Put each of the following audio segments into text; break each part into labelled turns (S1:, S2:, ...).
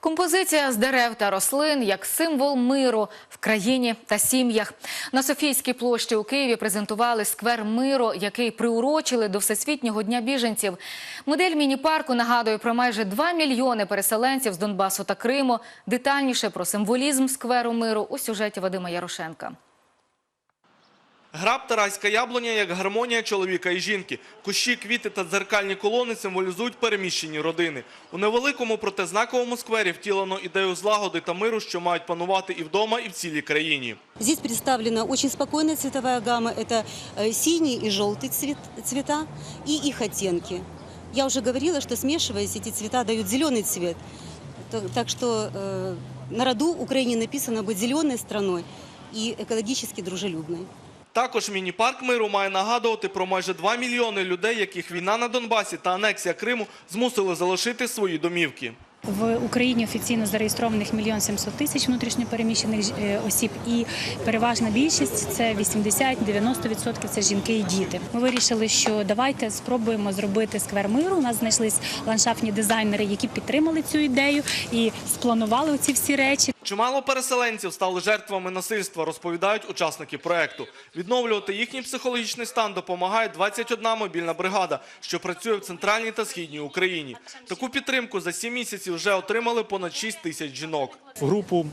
S1: Композиція з дерев та рослин як символ миру в країні та сім'ях. На Софійській площі у Києві презентували сквер миру, який приурочили до Всесвітнього дня біженців. Модель міні-парку нагадує про майже 2 мільйони переселенців з Донбасу та Криму. Детальніше про символізм скверу миру у сюжеті Вадима Ярошенка.
S2: Граб та райська яблуня як гармонія чоловіка і жінки. Кущі, квіти та дзеркальні колони символізують переміщені родини. У невеликому, проте знаковому сквері втілено ідею злагоди та миру, що мають панувати і вдома, і в цілій країні.
S3: Здесь представлена очень спокойная цветовая гамма. Это э, синий и желтый цвет, цвета и их оттенки. Я уже говорила, что смешиваясь, эти цвета дают зеленый цвет. То- Так что э, на роду Украине написано быть зеленой страной и экологически дружелюбной.
S2: Також міні-парк миру має нагадувати про майже 2 мільйони людей, яких війна на Донбасі та анексія Криму змусили залишити свої домівки.
S4: В Україні офіційно зареєстрованих мільйон 700 тисяч внутрішньопереміщених е, осіб, і переважна більшість це 80-90% це жінки і діти. Ми вирішили, що давайте спробуємо зробити сквер миру. У нас знайшлись ландшафтні дизайнери, які підтримали цю ідею і спланували ці всі речі.
S2: Чимало переселенців стали жертвами насильства, розповідають учасники проекту. Відновлювати їхній психологічний стан допомагає 21 мобільна бригада, що працює в центральній та східній Україні. Таку підтримку за 7 місяців вже отримали понад 6 тисяч жінок.
S5: В групу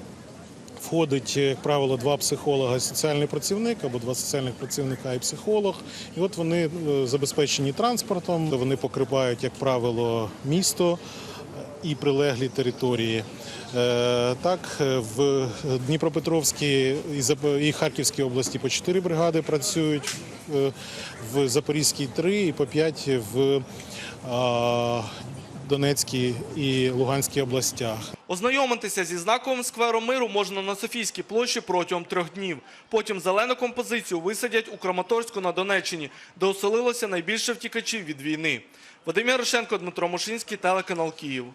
S5: входить, як правило, два психолога, соціальний працівник або два соціальних працівника і психолог. І от вони е, забезпечені транспортом, вони покривають, як правило, місто і прилеглі території. Е, Так, е, в Дніпропетровській і Харківській області по чотири бригади працюють, е, в Запорізькій три і по п'ять в Донецькій і Луганській областях.
S2: Ознайомитися зі знаковим сквером миру можна на Софійській площі протягом трьох днів. Потім зелену композицію висадять у Краматорську на Донеччині, де оселилося найбільше втікачів від війни. Вадим Ярошенко, Дмитро Мушинський, телеканал Київ.